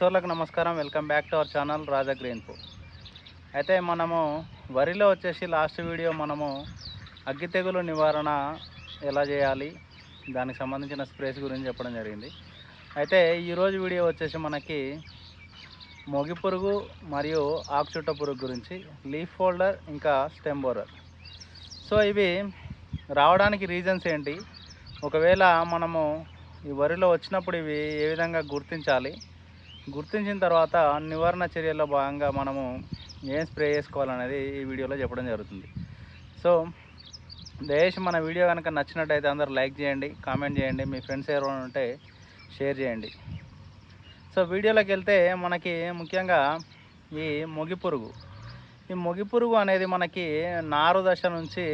సోర్లకు నమస్కారం. Welcome back to our channel Raja గ్రీన్పు అయితే మనము వరిలో వచ్చేసి లాస్ట్ వీడియో మనము అగ్గి తెగులు నివారణ ఎలా చేయాలి దానికి సంబంధించిన స్ప్రేస్ గురించి చెప్పడం జరిగింది. అయితే ఈరోజు వీడియో వచ్చేసి మనకి మొగి పురుగు మరియు ఆకుచుట్ట పురుగు గురించి లీఫ్ ఫోల్డర్ ఇంకా స్టెమ్ బోరర్. సో ఇవి రావడానికి రీజన్స్ ఏంటి? ఒకవేళ మనము ఈ వరిలో వచ్చినప్పుడు ఇవి ఏ విధంగా గుర్తించాలి? గుర్తించిన తర్వాత నివారణ చర్యల్లో భాగంగా మనము ఏం స్ప్రే చేసుకోవాలనేది ఈ వీడియోలో చెప్పడం జరుగుతుంది. సో దయచేసి మన వీడియో కనుక నచ్చినట్టయితే అందరూ లైక్ చేయండి కామెంట్ చేయండి మీ ఫ్రెండ్స్ ఎవరైనా ఉంటే షేర్ చేయండి. సో వీడియోలోకి వెళ్తే మనకి ముఖ్యంగా ఈ మొగి పురుగు. ఈ మొగి పురుగు అనేది మనకి నారు దశ నుంచి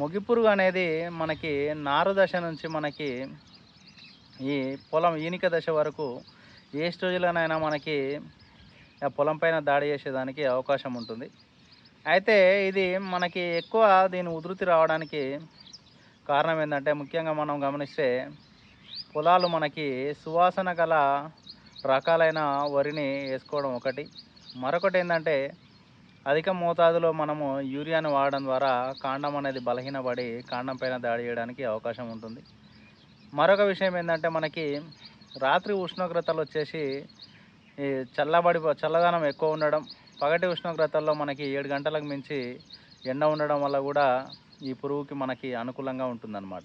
మొగి పురుగు అనేది మనకి నారు దశ నుంచి మనకి ఈ పొలం ఈనిక దశ వరకు ఏ స్టేజ్లోనైనా మనకి ఆ పొలం పైన దాడి చేసేదానికి అవకాశం ఉంటుంది. అయితే ఇది మనకి ఎక్కువ దీని ఉధృతి రావడానికి కారణం ఏంటంటే ముఖ్యంగా మనం గమనిస్తే పొలాలు మనకి సువాసన గల రకాలైన వరిని వేసుకోవడం ఒకటి. మరొకటి ఏంటంటే అధిక మోతాదులో మనము యూరియాను వాడడం ద్వారా కాండం అనేది బలహీనపడి కాండం పైన దాడి చేయడానికి అవకాశం ఉంటుంది. మరొక విషయం ఏంటంటే మనకి రాత్రి ఉష్ణోగ్రతలు వచ్చేసి చల్లబడి చల్లదనం ఎక్కువ ఉండడం పగటి ఉష్ణోగ్రతల్లో మనకి ఏడు గంటలకు మించి ఎండ ఉండడం వల్ల కూడా ఈ పురుగుకి మనకి అనుకూలంగా ఉంటుందన్నమాట.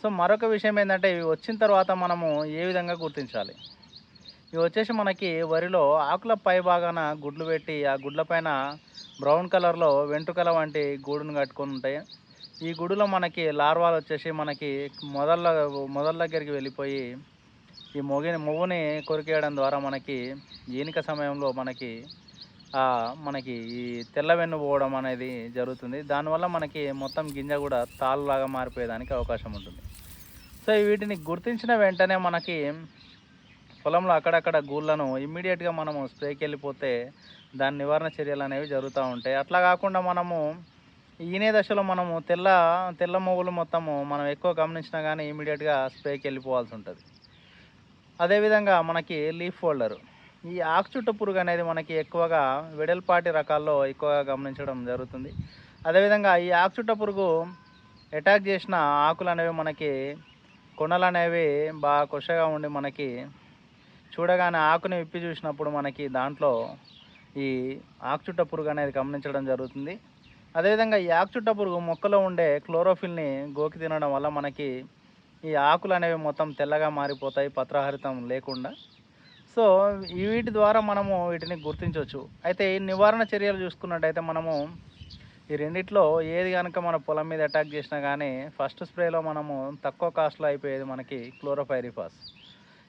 సో మరొక విషయం ఏంటంటే ఇవి వచ్చిన తర్వాత మనము ఏ విధంగా గుర్తించాలి? ఇవి వచ్చేసి మనకి వరిలో ఆకుల పై భాగాన గుడ్లు పెట్టి ఆ గుడ్ల పైన బ్రౌన్ కలర్లో వెంట్రుకల వంటి గూడును కట్టుకొని ఉంటాయి. ఈ గుడిలో మనకి లార్వాలు వచ్చేసి మనకి మొదళ్ళ మొదల దగ్గరికి వెళ్ళిపోయి ఈ మొగిని మొవ్వుని కొరికేయడం ద్వారా మనకి ఈనిక సమయంలో మనకి మనకి ఈ తెల్ల వెన్ను పోవడం అనేది జరుగుతుంది. దానివల్ల మనకి మొత్తం గింజ కూడా తాళ్ళలాగా మారిపోయేదానికి అవకాశం ఉంటుంది. సో వీటిని గుర్తించిన వెంటనే మనకి పొలంలో అక్కడక్కడ గూళ్ళను ఇమ్మీడియట్గా మనము స్ప్రేకి వెళ్ళిపోతే దాని నివారణ చర్యలు అనేవి జరుగుతూ ఉంటాయి. అట్లా కాకుండా మనము ఈనే దశలో మనము తెల్ల తెల్ల మొవ్వులు మొత్తము మనం ఎక్కువ గమనించినా కానీ ఇమీడియట్గా స్ప్రేకి వెళ్ళిపోవాల్సి ఉంటుంది. అదేవిధంగా మనకి లీఫ్ ఫోల్డర్ ఈ ఆకుచుట్ట పురుగు అనేది మనకి ఎక్కువగా వెడల్పాటి రకాల్లో ఎక్కువగా గమనించడం జరుగుతుంది. అదేవిధంగా ఈ ఆకుచుట్ట పురుగు అటాక్ చేసిన ఆకులు అనేవి మనకి కొనలు అనేవి బాగా కొషగా ఉండి మనకి చూడగానే ఆకుని విప్పి చూసినప్పుడు మనకి దాంట్లో ఈ ఆకుచుట్ట పురుగు అనేది గమనించడం జరుగుతుంది. అదేవిధంగా ఈ ఆకు చుట్టపురుగు మొక్కలో ఉండే క్లోరోఫిల్ని గోకి తినడం వల్ల మనకి ఈ ఆకులు అనేవి మొత్తం తెల్లగా మారిపోతాయి పత్రహరితం లేకుండా. సో ఈ వీటి ద్వారా మనము వీటిని గుర్తించవచ్చు. అయితే ఈ నివారణ చర్యలు చూసుకున్నట్టయితే మనము ఈ రెండిట్లో ఏది కనుక మన పొలం మీద అటాక్ చేసినా కానీ ఫస్ట్ స్ప్రేలో మనము తక్కువ కాస్ట్లో అయిపోయేది మనకి క్లోరోఫైరిఫాస్.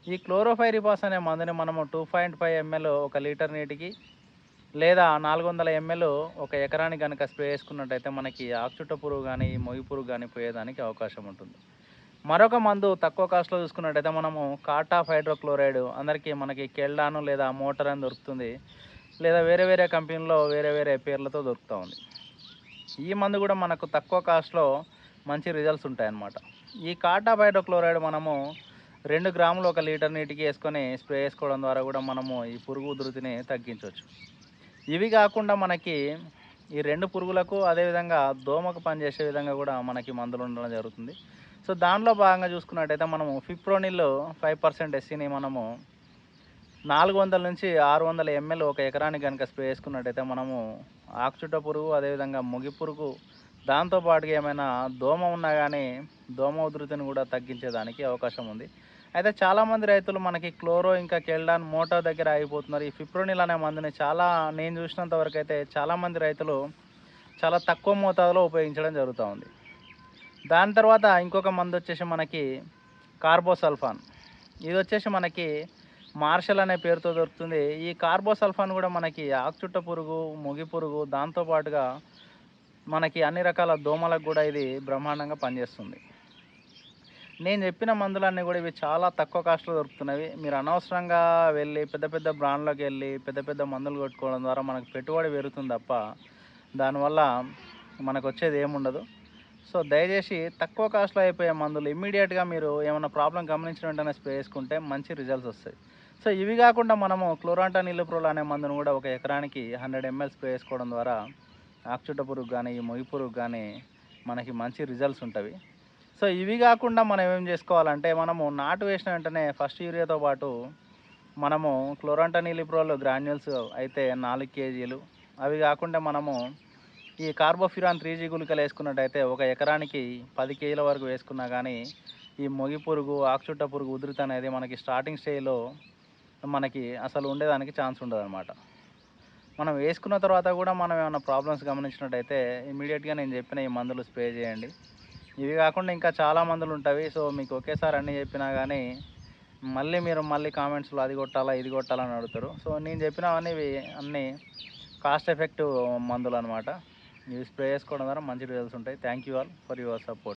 ఈ క్లోరోఫైరిఫాస్ అనే మందుని మనము టూ పాయింట్ ఫైవ్ ఎంఎల్ ఒక లీటర్ నీటికి లేదా నాలుగు వందల ఎంఎల్ ఒక ఎకరానికి కనుక స్ప్రే చేసుకున్నట్టయితే మనకి ఆకుచుట్ట పురుగు కానీ మొయ్యి పురుగు కానీ పోయేదానికి అవకాశం ఉంటుంది. మరొక మందు తక్కువ కాస్ట్లో చూసుకున్నట్టయితే మనము కాటాఫ్ హైడ్రోక్లోరైడ్ అందరికీ మనకి కెల్డాను లేదా మోటార్ అని దొరుకుతుంది. లేదా వేరే వేరే కంపెనీలో వేరే వేరే పేర్లతో దొరుకుతూ ఉంది. ఈ మందు కూడా మనకు తక్కువ కాస్ట్లో మంచి రిజల్ట్స్ ఉంటాయన్నమాట. ఈ కాటాఫ్ హైడ్రోక్లోరైడ్ మనము రెండు గ్రాములు ఒక లీటర్ నీటికి వేసుకొని స్ప్రే చేసుకోవడం ద్వారా కూడా మనము ఈ పురుగు ఉధృతిని తగ్గించవచ్చు. ఇవి కాకుండా మనకి ఈ రెండు పురుగులకు అదేవిధంగా దోమకు పనిచేసే విధంగా కూడా మనకి మందులు ఉండడం జరుగుతుంది. సో దానిలో భాగంగా చూసుకున్నట్టయితే మనము ఫిప్రోనిల్ ఫైవ్ పర్సెంట్ ఎస్సీని మనము నాలుగు వందల నుంచి ఆరు వందల ఎంఎల్ ఒక ఎకరానికి కనుక స్ప్రే చేసుకున్నట్టయితే మనము ఆకుచుట్ట పురుగు అదేవిధంగా ముగి పురుగు దాంతోపాటుగా ఏమైనా దోమ ఉన్నా కానీ దోమ ఉధృతిని కూడా తగ్గించేదానికి అవకాశం ఉంది. అయితే చాలామంది రైతులు మనకి క్లోరో ఇంకా కెల్డాన్ మోటార్ దగ్గర అయిపోతున్నారు ఈ ఫిప్రోనిల్ అనే మందుని చాలా నేను చూసినంత వరకు అయితే చాలామంది రైతులు చాలా తక్కువ మోతాదులో ఉపయోగించడం జరుగుతూ ఉంది. దాని తర్వాత ఇంకొక మందు వచ్చేసి మనకి కార్బోసల్ఫాన్. ఇది వచ్చేసి మనకి మార్షల్ అనే పేరుతో దొరుకుతుంది. ఈ కార్బోసల్ఫాన్ కూడా మనకి ఆకుచుట్ట పురుగు మొగి పురుగు దాంతోపాటుగా మనకి అన్ని రకాల దోమలకు కూడా ఇది బ్రహ్మాండంగా పనిచేస్తుంది. నేను చెప్పిన మందులన్నీ కూడా ఇవి చాలా తక్కువ కాస్ట్లో దొరుకుతున్నవి. మీరు అనవసరంగా వెళ్ళి పెద్ద పెద్ద బ్రాండ్లోకి వెళ్ళి పెద్ద పెద్ద మందులు కొట్టుకోవడం ద్వారా మనకు పెట్టుబడి పెరుగుతుంది తప్ప దానివల్ల మనకు వచ్చేది ఏముండదు సో దయచేసి తక్కువ కాస్ట్లో అయిపోయే మందులు ఇమ్మీడియట్గా మీరు ఏమైనా ప్రాబ్లం గమనించిన వెంటనే స్ప్రే చేసుకుంటే మంచి రిజల్ట్స్ వస్తాయి. సో ఇవి కాకుండా మనము క్లోరాంటా నిల్లుప్రోల్ అనే మందును కూడా ఒక ఎకరానికి హండ్రెడ్ ఎంఎల్ స్ప్రే చేసుకోవడం ద్వారా ఆకుచుట్ట పురుగు కానీ ఈ మొగి పురుగు కానీ మనకి మంచి రిజల్ట్స్ ఉంటాయి. సో ఇవి కాకుండా మనం ఏం చేసుకోవాలంటే మనము నాటు వేసిన వెంటనే ఫస్ట్ యూరియాతో పాటు మనము క్లోరాంటా గ్రాన్యూల్స్ అయితే నాలుగు కేజీలు. అవి కాకుండా మనము ఈ కార్బోఫిరాన్ త్రీ జీ గుళికలు వేసుకున్నట్టయితే ఒక ఎకరానికి పది కేజీల వరకు వేసుకున్నా కానీ ఈ మొగి పురుగు ఆకుచుట్ట పురుగు ఉధృతి అనేది మనకి స్టార్టింగ్ స్టేజ్లో మనకి అసలు ఉండేదానికి ఛాన్స్ ఉండదనమాట మనం వేసుకున్న తర్వాత కూడా మనం ఏమైనా ప్రాబ్లమ్స్ గమనించినట్టయితే ఇమీడియట్గా నేను చెప్పిన ఈ మందులు స్ప్రే చేయండి. ఇవి కాకుండా ఇంకా చాలా మందులు ఉంటాయి. సో మీకు ఒకేసారి అన్నీ చెప్పినా కానీ మళ్ళీ మీరు మళ్ళీ కామెంట్స్లో అది కొట్టాలా ఇది కొట్టాలని అడుగుతారు. సో నేను చెప్పినవన్నీ ఇవి అన్నీ కాస్ట్ ఎఫెక్టివ్ మందులు అనమాట ఇవి స్ప్రే చేసుకోవడం ద్వారా మంచి రిజల్ట్స్ ఉంటాయి. Thank you all for your support.